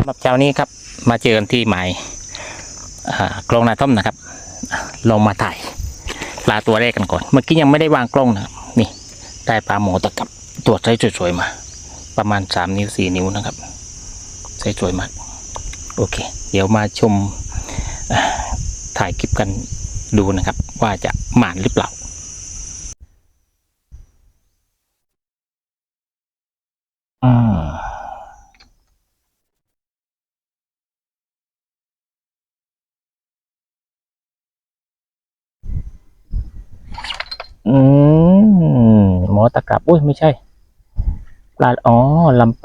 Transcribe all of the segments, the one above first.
สำหรับเช้านี้ครับ มาเจอกันที่หมายอ่กล้องนาท่อมนะครับ ลงมาถ่ายปลาตัวแรกกันก่อน เมื่อกี้ยังไม่ได้วางกล้องนะครับนี่ได้ปลาหมอตะกับตัวไซส์สวยๆมา ประมาณสามนิ้วสี่นิ้วนะครับไซส์สวยมากโอเค เดี๋ยวมาชมถ่ายคลิปกันดูนะครับ ว่าจะหมานหรือเปล่า อืมหมอตะกรับอุ้ยไม่ใช่ ปลาอ๋อลำป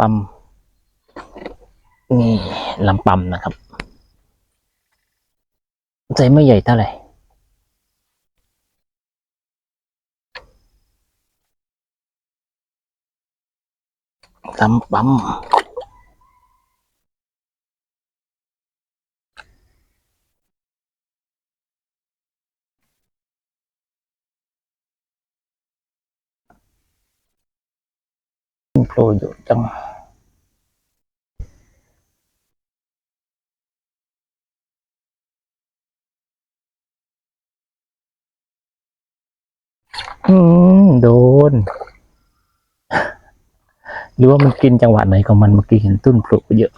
ำนี่ลำปำนะครับใจไม่ใหญ่เท่าไหร่ลำปำ โผล่อยู่จังอืมโดน หรือว่ามันกินจังหวะไหนของมันเมื่อกี้เห็นตุ้นโผล่เยอะ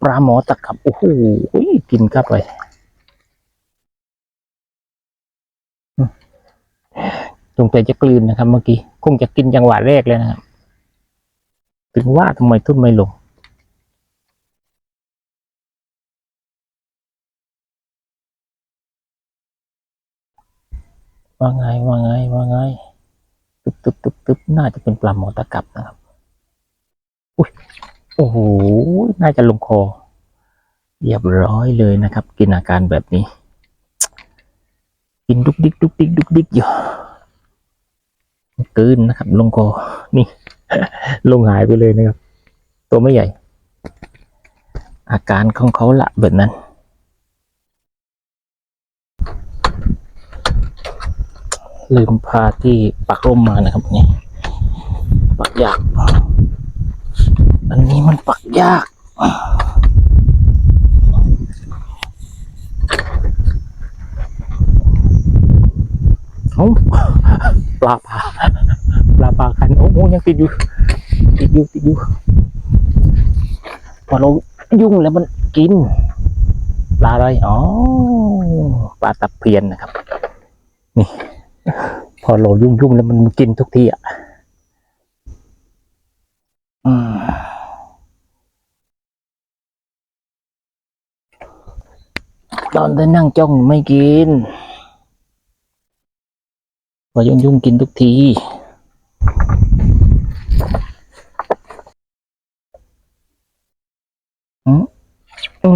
ปลาหมอตะขับโอ้โหกินเข้าไปอืม ตรงใจจะกลืนนะครับ เมื่อกี้คงจะกินจังหวะแรกเลยนะครับ ถึงว่าทำไมทุ่นไม่ลงว่าไงว่าไงว่าไงตึบตึบตึบตึบน่าจะเป็นปลาหมอตะกับนะครับอุ้ยโอ้โหน่าจะลงคอเรียบร้อยเลยนะครับ กินอาการแบบนี้ กินดุกดิกดุกดิกดุกดิกอยู่ กลืนนะครับ ลงคอนี่ ลงหายไปเลยนะครับ ตัวไม่ใหญ่ อาการของเขาละแบบนั้น ลืมพาที่ปักร่มมานะครับนี่ปักยาก อันนี้มันปักยากเอาปลาปลา ปลาปลาคันโอ้โหยังติดอยู่ ติดอยู่ติดอยู่พอเรายุ่งแล้วมันกินปลาอะไรอ๋อปลาตะเพียนนะครับ นี่ พอเรายุ่งยุ่งแล้วมันกินทุกทีอะตอนได้นั่งจ้องไม่กิน พอยุ่งยุ่งกินทุกที อื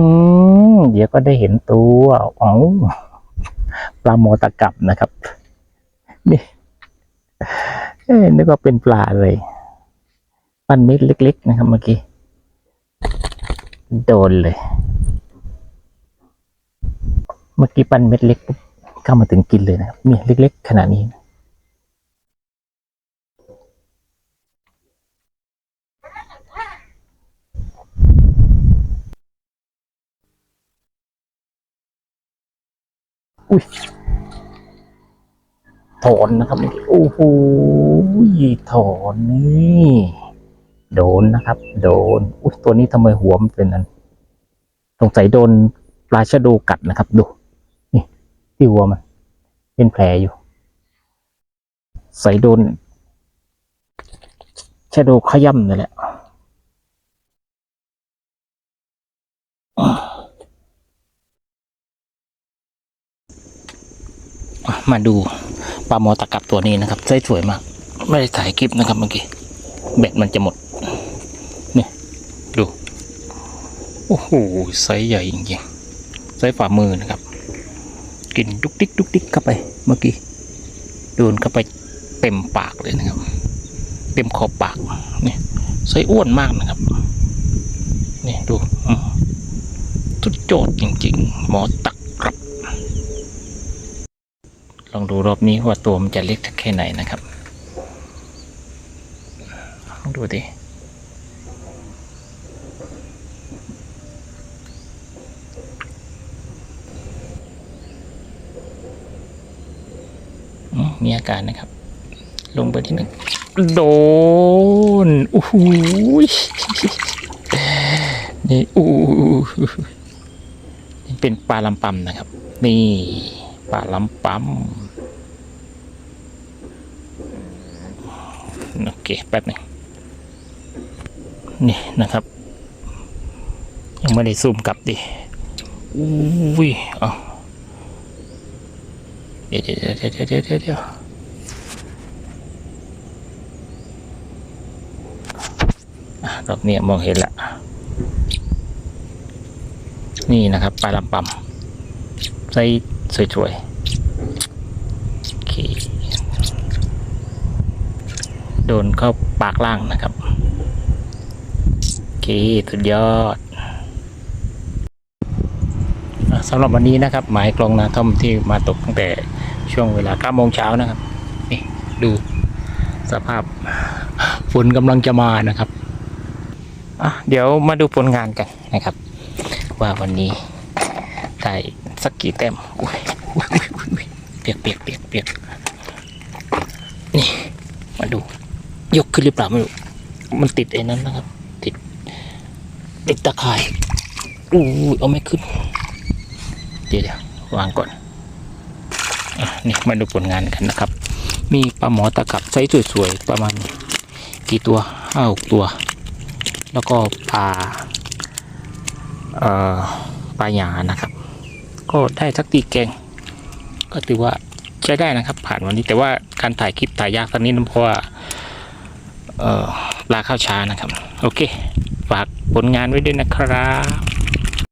มเดี๋ยวก็ได้เห็นตัวอ๋อปลาหมตะกับนะครับ นี่เอ้นึกว่าเป็นปลาเลย ปั้นเม็ดเล็ก ๆ นะครับเมื่อกี้ โดนเลย เมื่อกี้ปั้นเม็ดเล็กปุ๊บเข้ามาถึงกินเลยนะครับนี่เล็ก ๆ ขนาดนี้นะ อุ้ยถอนนะครับเมื่อกี้โอ้โหถอนนี่โดนนะครับ โดนอุ้ยตัวนี้ทำไมหัวมันเป็นนั้นสงสัยโดนปลาชะโดกัดนะครับ ดู นี่ ที่หัวมัน เป็นแผลอยู่ ใส่โดนชะโดขย่ำนั่แหละ มาดูปลาหมอตะกับตัวนี้นะครับไส้สวยมาก ไม่ได้ถ่ายคลิปนะครับเมื่อกี้แบตมันจะหมดนี่ดู โอ้โหไซส์ใหญ่จริงๆไซส์ฝ่ามือนะครับ กินดุกดิกดุกดิกเข้าไปเมื่อกี้โดนเข้าไปเต็มปากเลยนะครับ เต็มขอบปากนี่ไซส์อ้วนมากนะครับนี่ดูสุดโจดจริง ๆ หมอตัก ลองดูรอบนี้ว่าตัวมันจะเล็กแค่ไหนนะครับลองดูดิมีอาการนะครับ ลงไปที่หนึ่งโดนโอ้โหนี่อู้เป็นปลาลำปำนะครับ นี่ ปลาลำปำโอเคแป๊บนึงนี่นะครับ ยังไม่ได้ซูมกลับดิอุ้ยเอาเดี๋ยวเดี๋ยวเดี๋ยวเดี๋ยวเดี๋ยวเดี๋ยวเดี๋ยวอะรอบนี้มองเห็นละ นี่นะครับปลาลำปำไส้ สวยๆโอเคโดนเข้าปากล่างนะครับโอเคสุดยอดสำหรับวันนี้นะครับ หมายกลองนาท่อมที่มาตกตั้งแต่ช่วงเวลา9โมงเช้านะครับนี่ดูสภาพฝนกำลังจะมานะครับอะเดี๋ยวมาดูผลงานกันนะครับ ว่าวันนี้ได้ สักกี่แต้มอุ้ยเปียกเปียกเปียกเปียกนี่ มาดู ยกขึ้นหรือเปล่าไม่รู้ มันติดไอ้นั้นนะครับ ติด ติดตะข่ายอู้ยเอาไม่ขึ้น เดี๋ยวเดี๋ยววางก่อนอะนี่มาดูผลงานกันนะครับ มีปลาหมอตะกับไซส์สวยๆประมาณกี่ตัวห้าหกตัว แล้วก็ปลาเอ่อปลาหยานะครับ ก็ได้สักตีแกง ก็ถือว่าใช้ได้นะครับ ผ่านวันนี้แต่ว่าการถ่ายคลิปถ่ายยากสักนิดนึงเพราะว่าเออปลาเข้าช้านะครับ โอเคฝากผลงานไว้ด้วยนะครับ